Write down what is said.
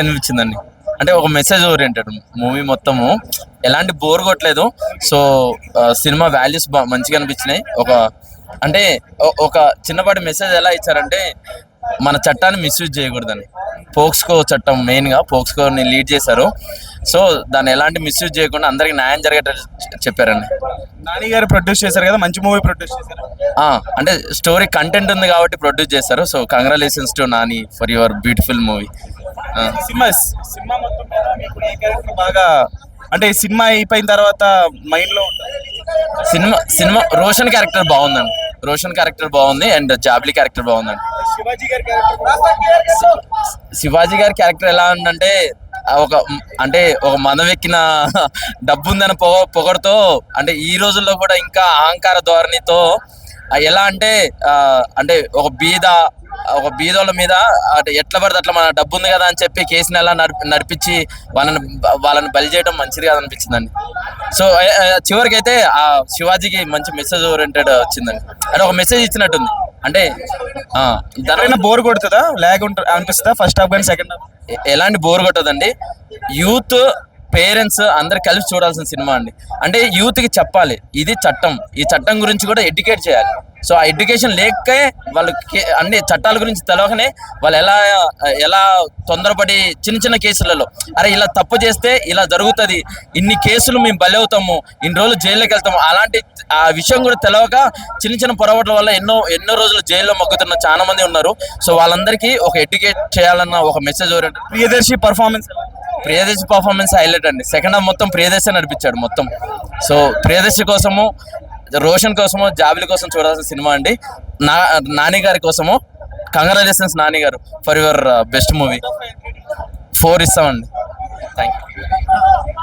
అనిపించిందండి. అంటే ఒక మెసేజ్ ఓరియంటెడ్ మూవీ మొత్తము. ఎలాంటి బోర్ కొట్టలేదు. సో సినిమా వాల్యూస్ బా మంచిగా అనిపించినాయి. ఒక అంటే ఒక చిన్నపాటి మెసేజ్ ఎలా ఇచ్చారంటే మన చట్టాన్ని మిస్యూజ్ చేయకూడదని. పోక్స్కో చట్టం మెయిన్గా పోక్స్కోని లీడ్ చేశారు. సో దాన్ని ఎలాంటి మిస్యూజ్ చేయకుండా అందరికి న్యాయం జరిగేటట్టు చెప్పారండి. నాని గారు ప్రొడ్యూస్ చేశారు కదా మంచి మూవీ ప్రొడ్యూస్ చేశారు. అంటే స్టోరీ కంటెంట్ ఉంది కాబట్టి ప్రొడ్యూస్ చేశారు. So congratulations to Nani for your beautiful movie cinema సినిమా మొత్తం మీద మీకు ఏ క్యారెక్టర్ బాగా అంటే సినిమా అయిపోయిన తర్వాత మైండ్లో సినిమా సినిమా రోషన్ క్యారెక్టర్ బాగుందండి. రోషన్ క్యారెక్టర్ బాగుంది అండ్ జాబ్లీ క్యారెక్టర్ బాగుందండి. శివాజీ గారి క్యారెక్టర్ శివాజీ గారి క్యారెక్టర్ ఎలా ఉందంటే ఒక అంటే ఒక మనవెక్కిన డబ్బు ఉందని పొగ పొగడుతో అంటే ఈ రోజుల్లో కూడా ఇంకా అహంకార ధోరణితో ఎలా అంటే అంటే ఒక బీద ఒక బీదోళ్ళ మీద ఎట్లా పడితే అట్లా మన డబ్బు ఉంది కదా అని చెప్పి కేసుని ఎలా నడిపి నడిపించి వాళ్ళని వాళ్ళని బలి చేయడం మంచిది కాదు అనిపించిందండి. సో చివరికి అయితే ఆ శివాజీకి మంచి మెసేజ్ ఓరియంటెడ్ వచ్చిందండి. అంటే ఒక మెసేజ్ ఇచ్చినట్టుంది. అంటే ఆ, దాని ఎవరైనా బోర్ కొడుతుందా? లాగ్ ఉంటుంది అనిపిస్తుందా? ఫస్ట్ హాఫ్ కానీ సెకండ్ హాఫ్ ఎలాంటి బోర్ కొట్టదండి. యూత్ పేరెంట్స్ అందరు కలిసి చూడాల్సిన సినిమా అండి. అంటే యూత్కి చెప్పాలి. ఇది చట్టం. ఈ చట్టం గురించి కూడా ఎడ్యుకేట్ చేయాలి. సో ఆ ఎడ్యుకేషన్ లేకే వాళ్ళు కే- అన్ని చట్టాల గురించి తెలవకనే వాళ్ళు ఎలా ఎలా తొందరపడి చిన్న చిన్న కేసులలో అరే ఇలా తప్పు చేస్తే ఇలా జరుగుతుంది ఇన్ని కేసులు మేము బలి అవుతాము ఇన్ని రోజులు జైల్లోకి వెళ్తాము అలాంటి ఆ విషయం కూడా తెలవక చిన్న చిన్న పొరపాట్ల వల్ల ఎన్నో ఎన్నో రోజులు జైల్లో మొక్కుతున్న చాలా మంది ఉన్నారు. సో వాళ్ళందరికీ ఒక ఎడ్యుకేట్ చేయాలన్న ఒక message oriented. Priyadarshi performance. Priyadarshi performance highlight అండి. సెకండ్ హాఫ్ మొత్తం ప్రియదర్శి నడిపించాడు మొత్తం. సో ప్రియదర్శి కోసము రోషన్ కోసము జాబిలి కోసం చూడాల్సిన సినిమా అండి. నా నాని గారి కోసము కంగ్రాచులేషన్స్ నాని గారు for your best movie. Four ఇస్తామండి. Thank you